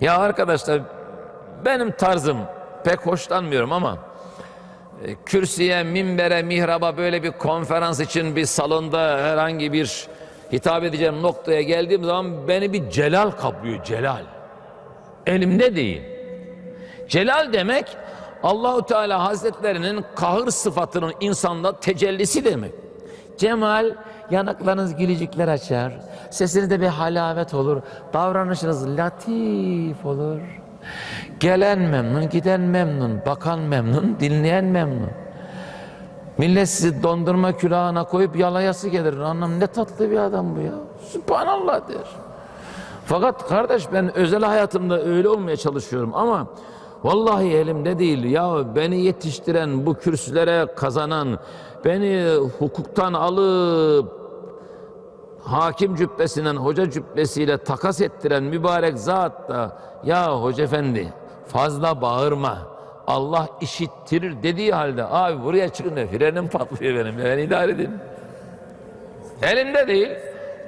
Ya arkadaşlar benim tarzım pek hoşlanmıyorum ama e, kürsüye, minbere, mihraba böyle bir konferans için bir salonda herhangi bir hitap edeceğim noktaya geldiğim zaman beni bir celal kaplıyor, celal. Elimde değil. Celal demek Allahu Teala Hazretlerinin kahır sıfatının insanda tecellisi demek. Cemal yanaklarınız gülücükler açar. Sesinizde bir halavet olur. Davranışınız latif olur. Gelen memnun, giden memnun, bakan memnun, dinleyen memnun. Millet sizi dondurma külahına koyup yalayası gelir. Anlam ne tatlı bir adam bu ya. Sübhanallah der. Fakat kardeş ben özel hayatımda öyle olmaya çalışıyorum ama vallahi elimde değil. Ya beni yetiştiren, bu kürsülere kazanan, beni hukuktan alıp hakim cübbesinden hoca cübbesiyle takas ettiren mübarek zat da ya hoca efendi fazla bağırma. Allah işittirir dediği halde abi buraya çıkın frenim patlıyor benim. Beni idare edin. Elimde değil.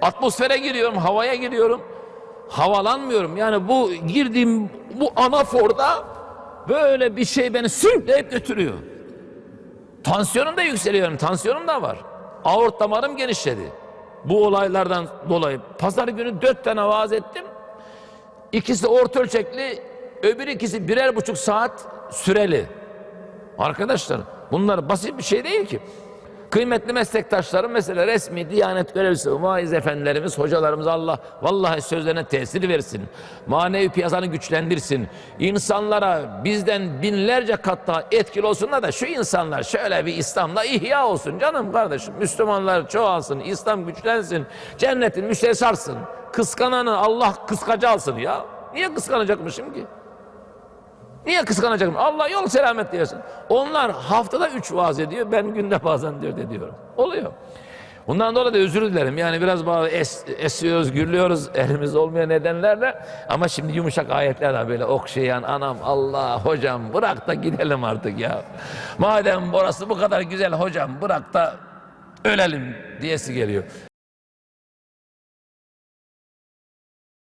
Atmosfere giriyorum, havaya giriyorum. Havalanmıyorum. Yani bu girdiğim bu anaforda böyle bir şey beni sürükleyip götürüyor. Tansiyonum da yükseliyorum. Tansiyonum da var. Aort damarım genişledi. Bu olaylardan dolayı. Pazar günü dört tane vaaz ettim. İkisi orta ölçekli, öbür ikisi birer buçuk saat süreli. Arkadaşlar bunlar basit bir şey değil ki. Kıymetli meslektaşlarım mesela resmi diyanet görevlisi vaiz efendilerimiz, hocalarımız Allah vallahi sözlerine tesir versin. Manevi piyasanı güçlendirsin. İnsanlara bizden binlerce kat daha etkili olsunlar da şu insanlar şöyle bir İslam'la ihya olsun canım kardeşim. Müslümanlar çoğalsın, İslam güçlensin, cennetin müşterisi. Kıskananı Allah kıskacı alsın ya. Niye kıskanacakmışım ki? Niye kıskanacakım? Allah yol selamet diyorsun. Onlar haftada üç vaaz ediyor. Ben günde bazen dört ediyorum. Oluyor. Bundan dolayı da özür dilerim. Yani biraz bazı es, esiyoruz, gürlüyoruz elimiz olmayan nedenlerle. Ama şimdi yumuşak ayetlerle böyle okşayan anam Allah hocam bırak da gidelim artık ya. Madem burası bu kadar güzel hocam bırak da ölelim diyesi geliyor.